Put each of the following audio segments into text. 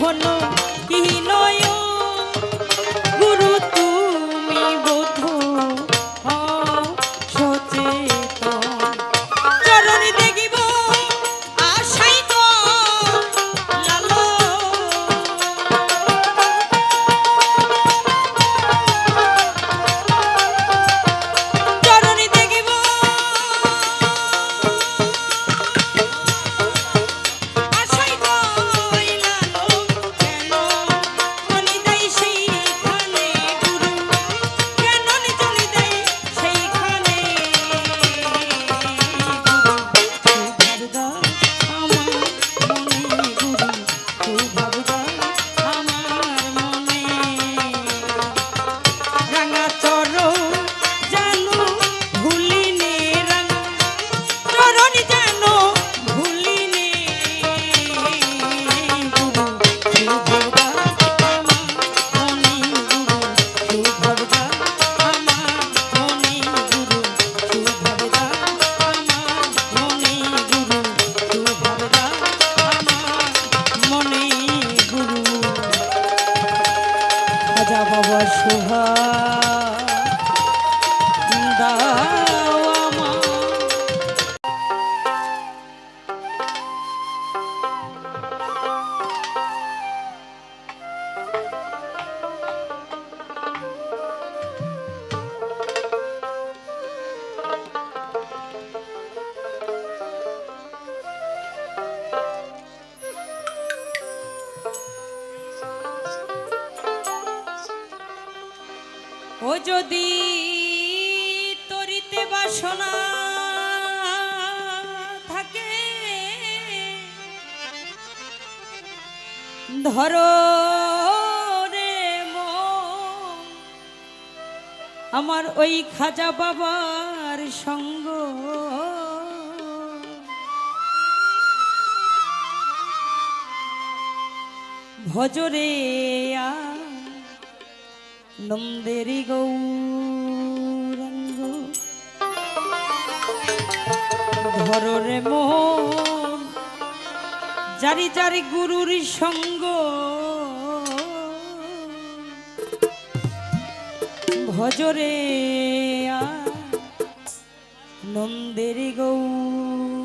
One. no. যদি তরিতে বাসনা থাকে ধরো রে আমার ওই খাজা বাবার সঙ্গ। ভজরে আ নন্দেরি গৌরঙ্গ ধরো রে মন জারি জারি গুরুর সঙ্গ ভজরে নন্দেরি গৌর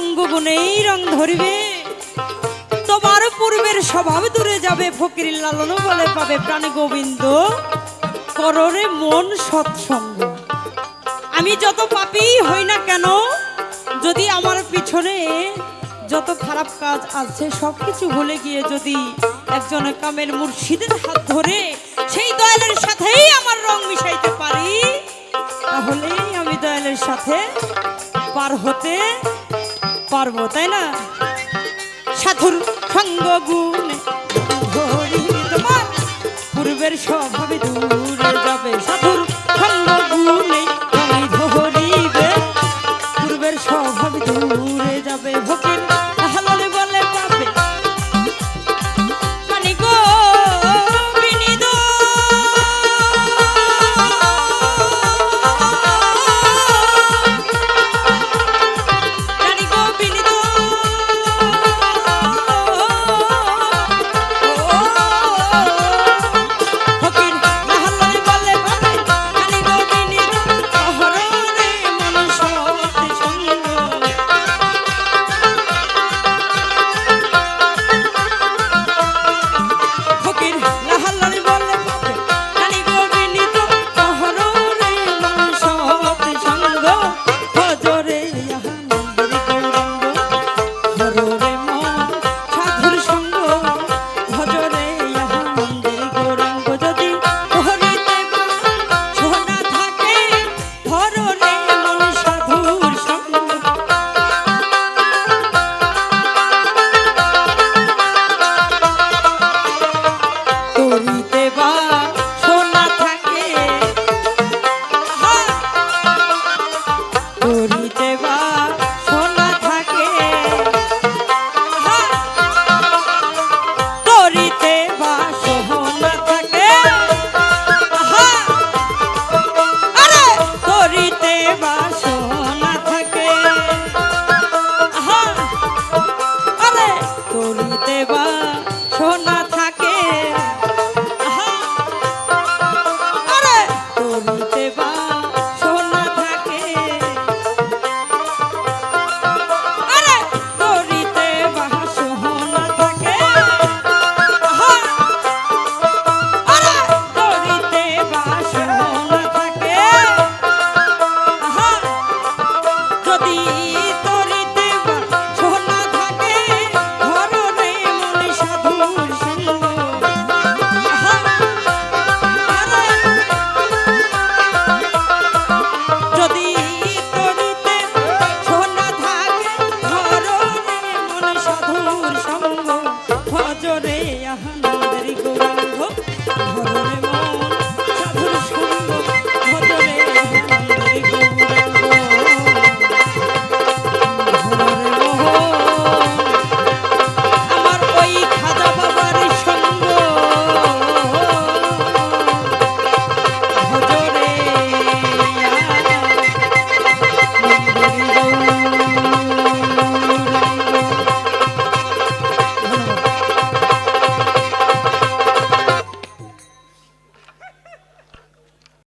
সঙ্গ রং তোমার পূর্বের স্বভাব দূরে যাবে, ফকির লালনও বলে পাবে গোবিন্দ। মন সৎসঙ্গ। আমি যত পাপি হই না কেন, যদি আমার পিছনে যত খারাপ কাজ আছে সব কিছু ভুলে গিয়ে যদি একজন কামের মুর্শিদের হাত ধরে সেই দয়ালের সাথেই আমার রং মিশাইতে পারি, তাহলেই আমি দয়ালের সাথে পার হতে পারব তাই না? সাধুর সঙ্গ গুণ পূর্বের স্বভাবে দূরে যাবে। সাধুর সঙ্গ গুণে ধরিবে, পূর্বের স্বভাবে দূরে যাবে। ভোকের